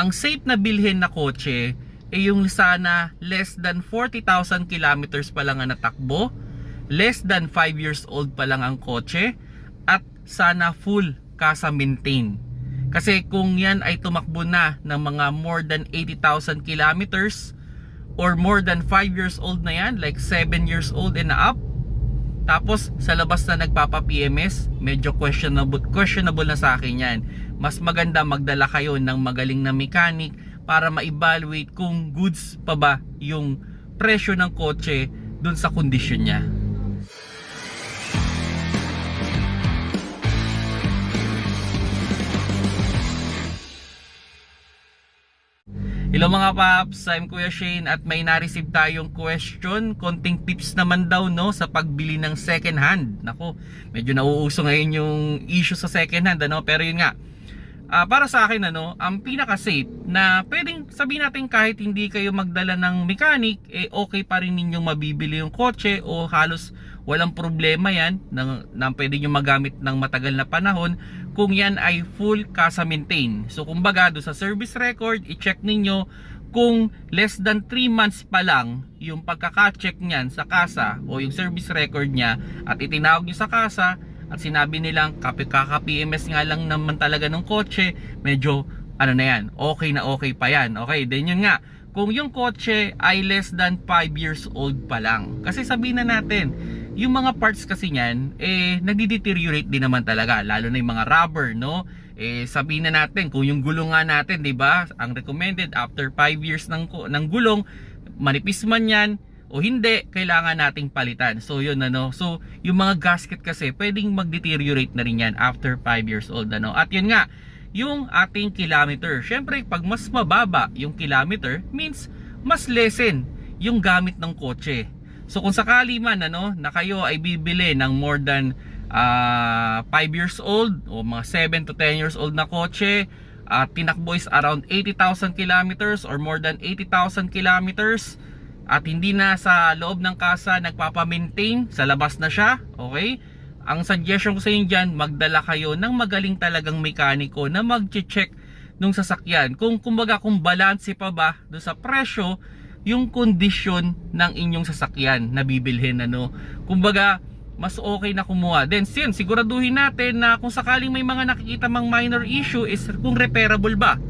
ang safe na bilhin na kotse ay yung sana less than 40,000 kilometers pa lang ang natakbo, less than 5 years old pa lang ang kotse, at sana full kasa maintain. Kasi kung yan ay tumakbo na ng mga more than 80,000 kilometers or more than 5 years old na yan, like 7 years old and up, tapos sa labas na nagpapa-PMS, medyo questionable, questionable na sa akin yan. Mas maganda magdala kayo ng magaling na mechanic para ma-evaluate kung goods pa ba yung presyo ng kotse dun sa kondisyon niya. Hello mga paps, I'm Kuya Shane at may na-receive tayong question, konting tips naman daw no sa pagbili ng second hand. Nako, medyo nauuso ngayon yung issue sa second hand ano, pero yun nga. ah, para sa akin ano, ang pinaka safe na pwedeng sabihin natin kahit hindi kayo magdala ng mechanic, eh okay pa rin ninyong mabibili yung kotse o halos walang problema yan na, na pwede nyo magamit ng matagal na panahon kung yan ay full kasa maintain. So kumbaga do sa service record, i-check ninyo kung less than 3 months pa lang yung pagkaka-check niyan sa kasa o yung service record niya at itinawag nyo sa kasa at sinabi nilang kaka-PMS nga lang naman talaga ng kotse, medyo ano na yan, okay na okay pa yan. Okay, then yun nga, kung yung kotse ay less than 5 years old pa lang. Kasi sabihin na natin, yung mga parts kasi niyan, eh, nagdi-deteriorate din naman talaga. Lalo na yung mga rubber, no? Eh, sabihin na natin, kung yung gulong nga natin, di ba? Ang recommended, after 5 years ng, ng gulong, manipis man yan, o hindi, kailangan nating palitan. So, yun, ano? So, yung mga gasket kasi, pwedeng mag-deteriorate na rin yan after 5 years old, ano? At yun nga, yung ating kilometer. Syempre, pag mas mababa yung kilometer, means mas lessen yung gamit ng kotse. So kung sakali man ano, na kayo ay bibili ng more than 5 years old o mga 7 to 10 years old na kotse, at tinakbo is around 80,000 kilometers or more than 80,000 kilometers at hindi na sa loob ng kasa nagpapa-maintain, sa labas na siya, okay? Ang suggestion ko sa inyo dyan, magdala kayo ng magaling talagang mekaniko na mag-check nung sasakyan. Kung kumbaga kung balanse pa ba do sa presyo yung kondisyon ng inyong sasakyan na bibilhin ano. Kumbaga mas okay na kumuha. Then sin, siguraduhin natin na kung sakaling may mga nakikita mang minor issue is kung repairable ba.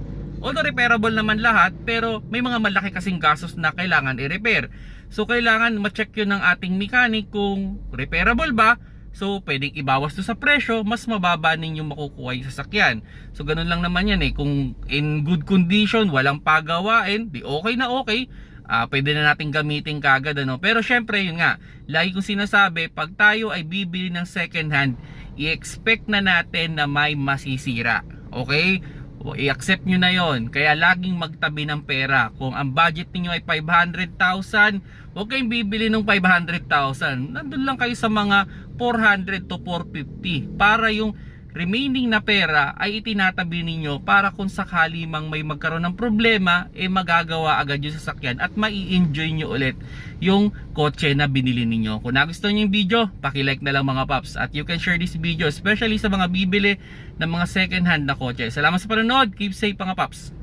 Although repairable naman lahat, pero may mga malaki kasing gastos na kailangan i-repair. So kailangan ma-check yun ng ating mechanic kung repairable ba. So pwedeng ibawas to sa presyo, mas mababa ninyong makukuha yung sasakyan. So ganun lang naman yan eh. Kung in good condition, walang pagawain, di okay na okay. Ah, pwede na natin gamitin kagad ano. Pero syempre yun nga, lagi kong sinasabi, pag tayo ay bibili ng second hand, i-expect na natin na may masisira. Okay? I-accept nyo na yon Kaya laging magtabi ng pera. Kung ang budget niyo ay 500,000, huwag kayong bibili ng 500,000. Nandun lang kayo sa mga 400 to 450 para yung remaining na pera ay itinatabi ninyo para kung sakali mang may magkaroon ng problema, eh magagawa agad yung sasakyan at mai-enjoy nyo ulit yung kotse na binili ninyo. Kung nagustuhan nyo yung video, pakilike na lang mga paps at you can share this video especially sa mga bibili ng mga second hand na kotse. Salamat sa panonood, keep safe mga paps!